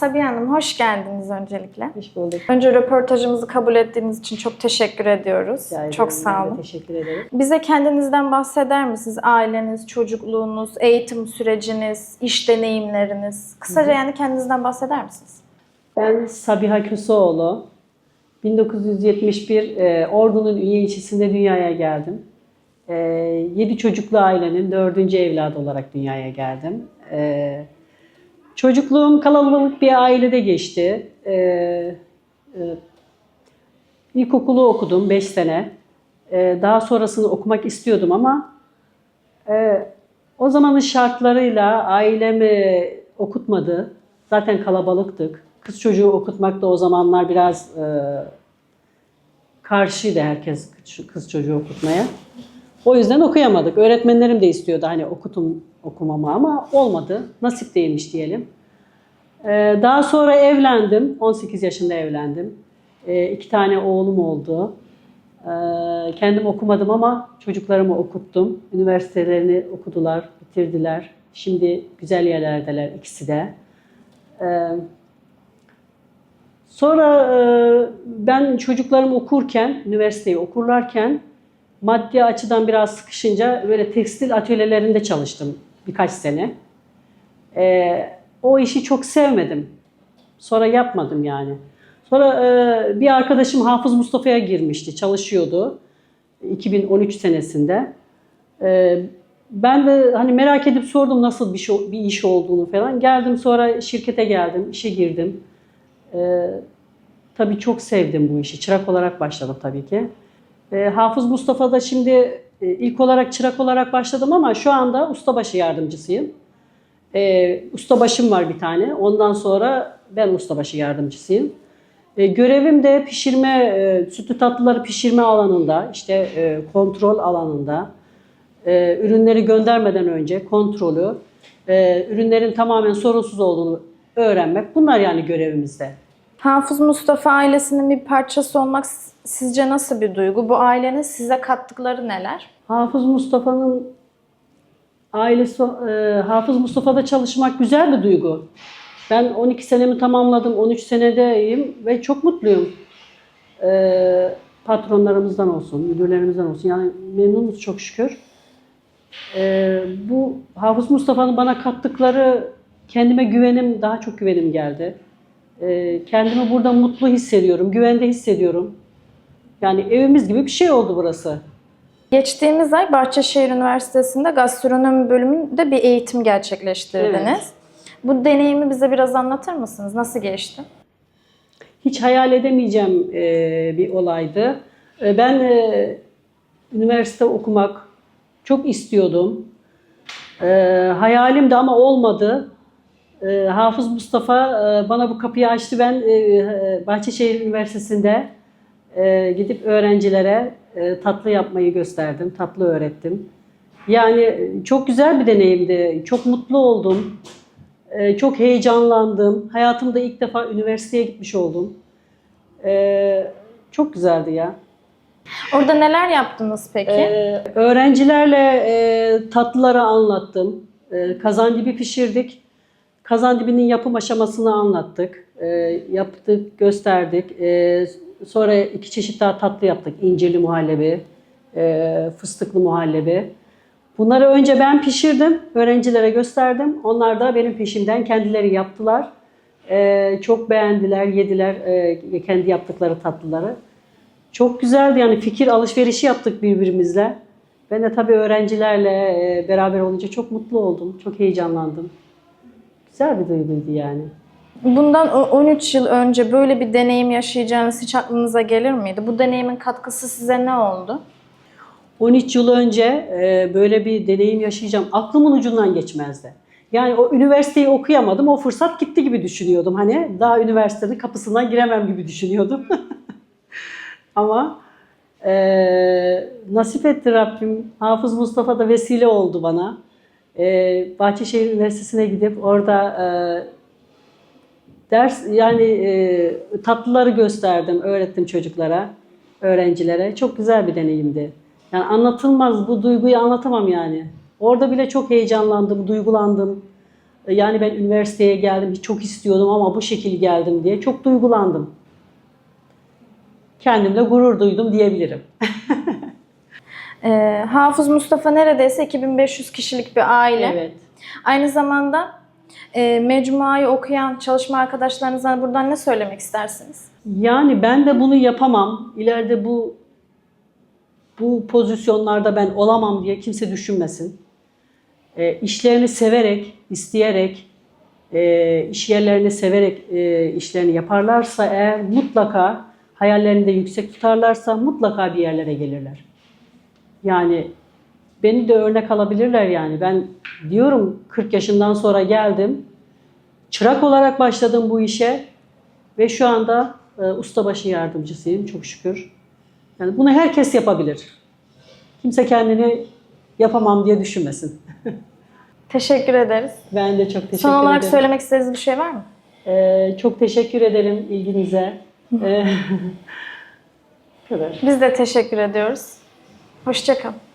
Sabiha Hanım hoş geldiniz öncelikle. Hoş bulduk. Önce röportajımızı kabul ettiğiniz için çok teşekkür ediyoruz. Rica çok sağ olun. Teşekkür ederim. Bize kendinizden bahseder misiniz? Aileniz, çocukluğunuz, eğitim süreciniz, iş deneyimleriniz. Kısaca yani kendinizden bahseder misiniz? Ben Sabiha Köseoğlu. 1971 e, Ordu'nun Ünye ilçesinde dünyaya geldim. E, 7 çocuklu ailenin dördüncü evladı olarak dünyaya geldim. E, çocukluğum kalabalık bir ailede geçti. E, e, ilkokulu okudum 5 sene. E, daha sonrasını okumak istiyordum ama e, o zamanın şartlarıyla ailemi okutmadı. Zaten kalabalıktık. Kız çocuğu okutmak da o zamanlar biraz e, karşıydı herkes kız çocuğu okutmaya. O yüzden okuyamadık. Öğretmenlerim de istiyordu hani okutum okumamı ama olmadı. Nasip değilmiş diyelim. E, daha sonra evlendim. 18 yaşında evlendim. E, iki tane oğlum oldu. E, kendim okumadım ama çocuklarımı okuttum. Üniversitelerini okudular, bitirdiler. Şimdi güzel yerlerdeler ikisi de. Ee, Sonra e, ben çocuklarım okurken, üniversiteyi okurlarken maddi açıdan biraz sıkışınca böyle tekstil atölyelerinde çalıştım birkaç sene. Ee, o işi çok sevmedim. Sonra yapmadım yani. Sonra e, bir arkadaşım Hafız Mustafa'ya girmişti, çalışıyordu. 2013 senesinde. Ee, ben de hani merak edip sordum nasıl bir, şey, bir iş olduğunu falan. Geldim sonra şirkete geldim, işe girdim. Ee, tabii çok sevdim bu işi. Çırak olarak başladım tabii ki. Ee, Hafız Mustafa'da şimdi e, ilk olarak çırak olarak başladım ama şu anda ustabaşı yardımcısıyım. Ee, ustabaşım var bir tane. Ondan sonra ben ustabaşı yardımcısıyım. Ee, görevim de pişirme, e, sütlü tatlıları pişirme alanında, işte e, kontrol alanında, e, ürünleri göndermeden önce kontrolü, e, ürünlerin tamamen sorunsuz olduğunu öğrenmek. Bunlar yani görevimizde. Hafız Mustafa ailesinin bir parçası olmak sizce nasıl bir duygu? Bu ailenin size kattıkları neler? Hafız Mustafa'nın ailesi, e, Hafız Mustafa'da çalışmak güzel bir duygu. Ben 12 senemi tamamladım, 13 senedeyim ve çok mutluyum. E, patronlarımızdan olsun, müdürlerimizden olsun. Yani memnunuz çok şükür. E, bu Hafız Mustafa'nın bana kattıkları kendime güvenim, daha çok güvenim geldi. E, kendimi burada mutlu hissediyorum, güvende hissediyorum. Yani evimiz gibi bir şey oldu burası. Geçtiğimiz ay Bahçeşehir Üniversitesi'nde gastronomi bölümünde bir eğitim gerçekleştirdiniz. Evet. Bu deneyimi bize biraz anlatır mısınız? Nasıl geçti? hiç hayal edemeyeceğim e, bir olaydı. E, ben e, üniversite okumak çok istiyordum. E, hayalimdi ama olmadı. E, Hafız Mustafa e, bana bu kapıyı açtı. Ben e, e, Bahçeşehir Üniversitesi'nde e, gidip öğrencilere e, tatlı yapmayı gösterdim, tatlı öğrettim. Yani e, çok güzel bir deneyimdi. Çok mutlu oldum. Ee, çok heyecanlandım. Hayatımda ilk defa üniversiteye gitmiş oldum. Ee, çok güzeldi ya. Orada neler yaptınız peki? Ee, öğrencilerle e, tatlıları anlattım. Ee, kazandibi pişirdik. Kazandibinin yapım aşamasını anlattık. Ee, yaptık, gösterdik. Ee, sonra iki çeşit daha tatlı yaptık. İncirli muhallebi, e, fıstıklı muhallebi. Bunları önce ben pişirdim, öğrencilere gösterdim. Onlar da benim peşimden kendileri yaptılar. Ee, çok beğendiler, yediler e, kendi yaptıkları tatlıları. Çok güzeldi yani fikir alışverişi yaptık birbirimizle. Ben de tabii öğrencilerle e, beraber olunca çok mutlu oldum, çok heyecanlandım. Güzel bir duyguydu yani. Bundan o- 13 yıl önce böyle bir deneyim yaşayacağınız hiç aklınıza gelir miydi? Bu deneyimin katkısı size ne oldu? 13 yıl önce e, böyle bir deneyim yaşayacağım. Aklımın ucundan geçmezdi. Yani o üniversiteyi okuyamadım. O fırsat gitti gibi düşünüyordum. Hani daha üniversitenin kapısından giremem gibi düşünüyordum. Ama e, nasip etti Rabbim. Hafız Mustafa da vesile oldu bana. E, Bahçeşehir Üniversitesi'ne gidip orada e, ders yani e, tatlıları gösterdim, öğrettim çocuklara, öğrencilere. Çok güzel bir deneyimdi. Yani anlatılmaz bu duyguyu anlatamam yani. Orada bile çok heyecanlandım, duygulandım. E, Yani ben üniversiteye geldim, çok istiyordum ama bu şekil geldim diye çok duygulandım. Kendimle gurur duydum diyebilirim. Ee, Hafız Mustafa neredeyse 2500 kişilik bir aile. Evet. Aynı zamanda e, mecmuayı okuyan çalışma arkadaşlarınıza buradan ne söylemek istersiniz? Yani ben de bunu yapamam. İleride bu bu pozisyonlarda ben olamam diye kimse düşünmesin. E, işlerini severek, isteyerek, e, iş yerlerini severek e, işlerini yaparlarsa eğer mutlaka hayallerini de yüksek tutarlarsa mutlaka bir yerlere gelirler. Yani beni de örnek alabilirler yani. Ben diyorum 40 yaşından sonra geldim. Çırak olarak başladım bu işe. Ve şu anda e, ustabaşı yardımcısıyım çok şükür. Yani bunu herkes yapabilir. Kimse kendini yapamam diye düşünmesin. Teşekkür ederiz. Ben de çok teşekkür Son olarak ederim. söylemek istediğiniz bir şey var mı? Ee, çok teşekkür ederim ilginize. Kadar. Biz de teşekkür ediyoruz. Hoşçakalın.